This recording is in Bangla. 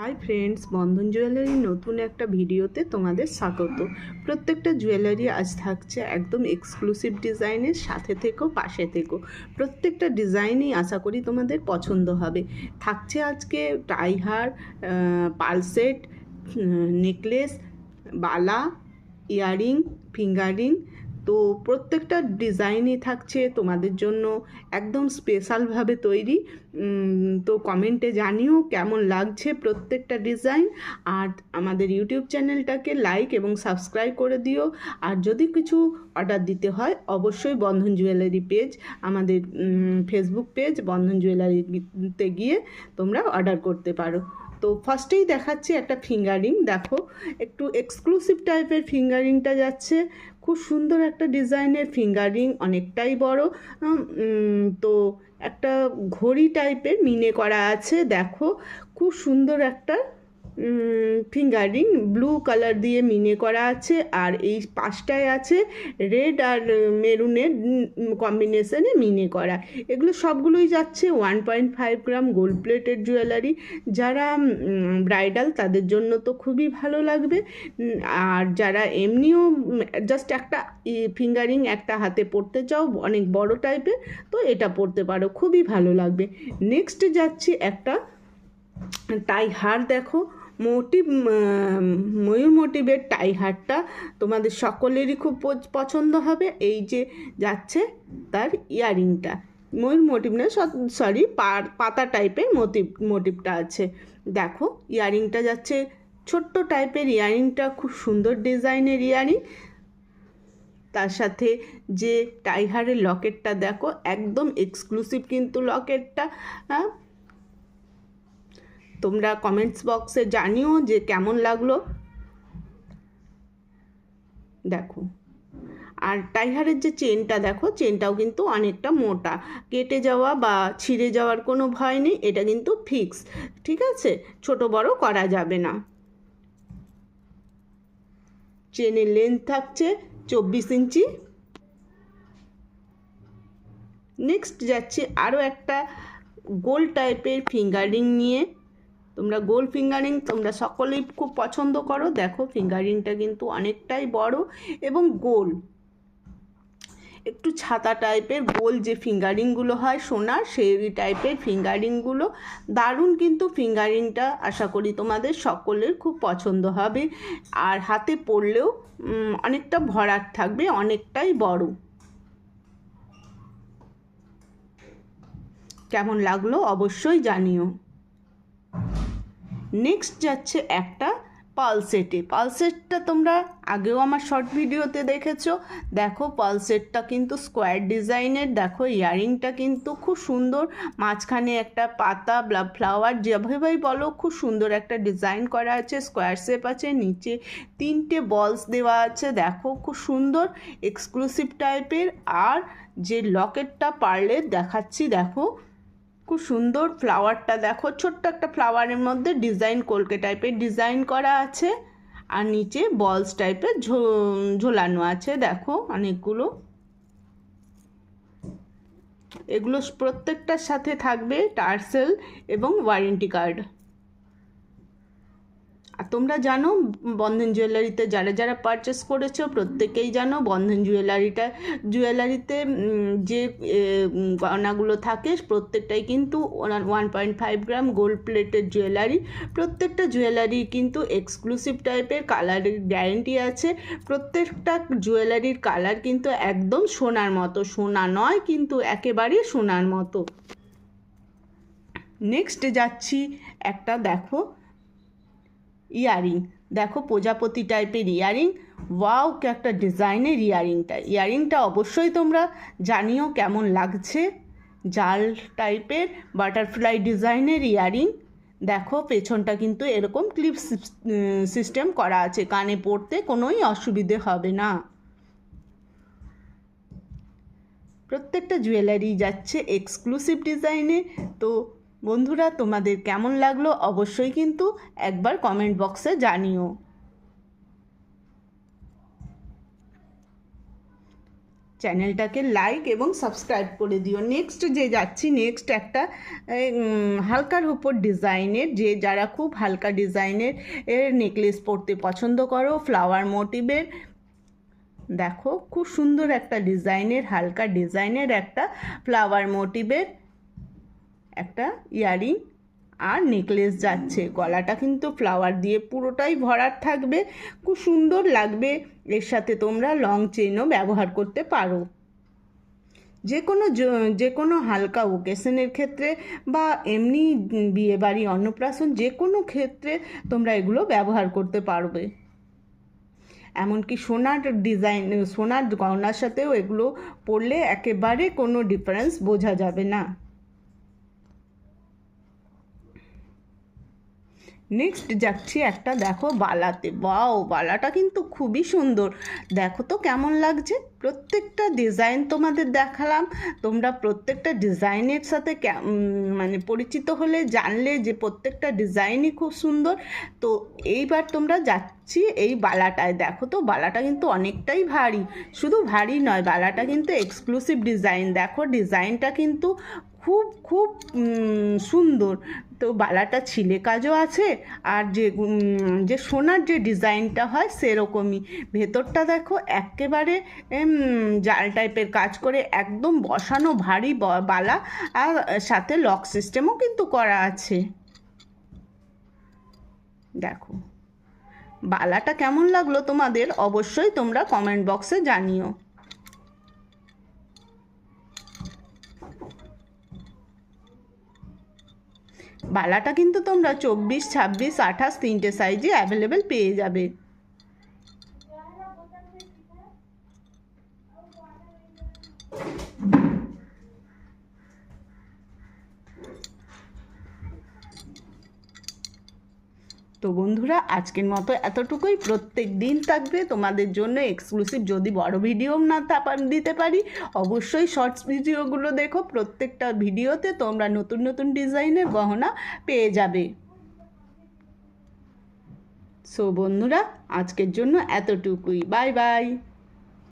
হাই ফ্রেন্ডস বন্ধন জুয়েলারির নতুন একটা ভিডিওতে তোমাদের স্বাগত। প্রত্যেকটা জুয়েলারি আজ থাকছে একদম এক্সক্লুসিভ ডিজাইনের, সাথে থেকেও পাশে থেকেও প্রত্যেকটা ডিজাইনই আশা করি তোমাদের পছন্দ হবে। থাকছে আজকে টাইহার পালসেট নেকলেস বালা ইয়ারিং ফিঙ্গারিং তো প্রত্যেকটা ডিজাইনই থাকছে তোমাদের জন্য একদম স্পেশালভাবে তৈরি। তো কমেন্টে জানিও কেমন লাগছে প্রত্যেকটা ডিজাইন আর আমাদের ইউটিউব চ্যানেলটাকে লাইক এবং সাবস্ক্রাইব করে দিও। আর যদি কিছু অর্ডার দিতে হয়, অবশ্যই বন্ধন জুয়েলারি পেজ আমাদের ফেসবুক পেজ বন্ধন জুয়েলারিতে গিয়ে তোমরা অর্ডার করতে পারো। তো ফার্স্টেই দেখাচ্ছি একটা ফিঙ্গারিং দেখো, একটু এক্সক্লুসিভ টাইপের ফিঙ্গারিংটা যাচ্ছে। খুব সুন্দর একটা ডিজাইনের ফিঙ্গারিং, অনেকটাই বড়। তো একটা ঘড়ি টাইপের মিনে করা আছে, দেখো। খুব সুন্দর একটা ফিঙ্গারিং, ব্লু কালার দিয়ে মিনে করা আছে, আর এই পাশটায় আছে রেড আর মেরুনের কম্বিনেশনে মিনে করা। এগুলো সবগুলোই যাচ্ছে one point five gram gold plated jewellery. যারা ব্রাইডাল তাদের জন্য তো খুবই ভালো লাগবে। আর যারা এমনিও জাস্ট একটা ফিঙ্গারিং একটা হাতে পরতে চাও, অনেক বড় টাইপের, তো এটা পরতে পারো, খুবই ভালো লাগবে। নেক্সট যাচ্ছি একটা, টাই হার দেখো। মোটিভ ময়ূর মোটিভের টাই হারটা তোমাদের সকলেরই খুব পছন্দ হবে। এই যে যাচ্ছে তার ইয়ারিংটা। ময়ূর মোটিভ না সরি পাতা টাইপের মোটিভ মোটিভটা আছে। দেখো, ইয়ারিংটা যাচ্ছে ছোট্ট টাইপের ইয়ারিংটা, খুব সুন্দর ডিজাইনের ইয়ারিং। তার সাথে যে টাইহারের লকেটটা দেখো, একদম এক্সক্লুসিভ কিন্তু লকেটটা হ্যাঁ? তোমরা কমেন্টস বক্সে জানিও যে কেমন লাগল। দেখো। আর টাইহারের যে চেনটা, দেখো, চেনটাও কিন্তু অনেকটা মোটা। কেটে যাওয়া বা ছিঁড়ে যাওয়ার কোনো ভয় নেই, এটা কিন্তু ফিক্স ঠিক আছে? ছোট বড় করা যাবে না। চেনের লেন্থ থাকছে চব্বিশ ইঞ্চি। নেক্সট যাচ্ছে আরও একটা গোল টাইপের ফিঙ্গারিং নিয়ে। তোমরা গোল ফিঙ্গারিং তোমরা সকলেই খুব পছন্দ করো। দেখো ফিঙ্গারিংটা কিন্তু অনেকটাই বড় এবং গোল একটু ছাতা টাইপের গোল যে ফিঙ্গারিংগুলো হয় সোনার সেই টাইপের ফিঙ্গারিংগুলো দারুণ কিন্তু ফিঙ্গারিংটা আশা করি তোমাদের সকলের খুব পছন্দ হবে। আর হাতে পরলেও উম, অনেকটা ভরাট থাকবে অনেকটাই বড়। কেমন লাগল অবশ্যই জানিও। নেক্সট যাচ্ছে একটা পালসেটে পালসেটটা তোমরা আগেও আমার শর্ট ভিডিওতে দেখেছ। দেখো পালসেটটা কিন্তু স্কোয়ার ডিজাইনের দেখো ইয়ারিংটা কিন্তু খুব সুন্দর। মাঝখানে একটা পাতা ব্লা ফ্লাওয়ার যেভাবেই বলো, খুব সুন্দর একটা ডিজাইন করা আছে। স্কোয়ার শেপ আছে, নিচে তিনটে বলস দেওয়া আছে। দেখো খুব সুন্দর এক্সক্লুসিভ টাইপের আর যে লকেটটা পারলে দেখাচ্ছি, দেখো। খুব সুন্দর ফ্লাওয়ারটা দেখো। ছোট্ট একটা ফ্লাওয়ারের মধ্যে ডিজাইন কলকে টাইপের ডিজাইন করা আছে। আর নিচে বলস টাইপের ঝোলানো আছে, দেখো অনেকগুলো। এগুলো প্রত্যেকটার সাথে থাকবে টার্সেল এবং ওয়ারেন্টি কার্ড আর তোমরা জানো, বন্ধন জুয়েলারিতে যারা যারা পারচেস করেছ, প্রত্যেকেই জানো বন্ধন জুয়েলারিটা, জুয়েলারিতে যে গয়নাগুলো থাকে, প্রত্যেকটাই কিন্তু one point five gram gold plated jewellery প্রত্যেকটা জুয়েলারি কিন্তু এক্সক্লুসিভ টাইপের কালারের গ্যারেন্টি আছে। প্রত্যেকটা জুয়েলারির কালার কিন্তু একদম সোনার মতো। সোনা নয়, কিন্তু একেবারে সোনার মতো। নেক্সট যাচ্ছি, একটা দেখো। ইয়ারিং। দেখো প্রজাপতি টাইপের ইয়ারিং। ওয়াও একটা ডিজাইনের ইয়ারিংটা। ইয়ারিংটা অবশ্যই তোমরা জানিও কেমন লাগছে জাল টাইপের বাটারফ্লাই ডিজাইনের ইয়ারিং। দেখো, পেছনটা কিন্তু এরকম ক্লিপ সিস্টেম করা আছে। কানে পড়তে কোনোই অসুবিধে হবে না। প্রত্যেকটা জুয়েলারি যাচ্ছে এক্সক্লুসিভ ডিজাইনে তো বন্ধুরা, তোমাদের কেমন লাগল অবশ্যই কিন্তু একবার কমেন্ট বক্সে জানিও। চ্যানেলটাকে লাইক এবং সাবস্ক্রাইব করে দিও। নেক্সট যে যাচ্ছি নেক্সট একটা হালকার উপর ডিজাইনের যে যারা খুব হালকা ডিজাইনের এর নেকলেস পরতে পছন্দ করো ফ্লাওয়ার মোটিভের দেখো, খুব সুন্দর একটা ডিজাইনের হালকা ডিজাইনের একটা ফ্লাওয়ার মোটিভের একটা ইয়ারিং আর নেকলেস যাচ্ছে। গলাটা কিন্তু ফ্লাওয়ার দিয়ে পুরোটাই ভরার থাকবে। খুব সুন্দর লাগবে। এর সাথে তোমরা লং চেনও ব্যবহার করতে পারো। যে কোনো যে কোনো হালকা ওকেশনের ক্ষেত্রে বা এমনি বিয়েবাড়ি, অন্নপ্রাশন যে কোনো ক্ষেত্রে তোমরা এগুলো ব্যবহার করতে পারবে। এমনকি সোনার ডিজাইন সোনার গহনার সাথেও এগুলো পরলে একেবারে কোনো ডিফারেন্স বোঝা যাবে না। নেক্সট যাচ্ছি একটা, দেখো বালাতে। বাও বালাটা কিন্তু খুবই সুন্দর। দেখো তো কেমন লাগছে। প্রত্যেকটা ডিজাইন তোমাদের দেখালাম। তোমরা প্রত্যেকটা ডিজাইনের সাথে মানে পরিচিত হলে জানলে যে প্রত্যেকটা ডিজাইনই খুব সুন্দর। তো এইবার তোমরা যাচ্ছি এই বালাটায়। দেখো তো বালাটা কিন্তু অনেকটাই ভারী। শুধু ভারী নয়, বালাটা কিন্তু এক্সক্লুসিভ ডিজাইন দেখো ডিজাইনটা কিন্তু খুব খুব সুন্দর। তো বালাটা ছিলে কাজও আছে, আর যে যে সোনার যে ডিজাইনটা হয় সেরকমই। ভেতরটা দেখো একেবারে জাল টাইপের কাজ করে একদম বসানো ভারী বালা, আর সাথে লক সিস্টেমও কিন্তু করা আছে। দেখো, বালাটা কেমন লাগল তোমাদের অবশ্যই তোমরা কমেন্ট বক্সে জানিও। বালাটা কিন্তু তোমরা চব্বিশ ছাব্বিশ আঠাশ তিনটে সাইজে অ্যাভেলেবেল পেয়ে যাবে। তো বন্ধুরা, আজকের মতো এতটুকুই। প্রত্যেক দিন থাকবে তোমাদের জন্য এক্সক্লুসিভ যদি বড় ভিডিও না দিতে পারি, অবশ্যই শর্টস ভিডিওগুলো দেখো। প্রত্যেকটা ভিডিওতে তোমরা নতুন নতুন ডিজাইনের গহনা পেয়ে যাবে। সো বন্ধুরা, আজকের জন্য এতটুকুই। Bye bye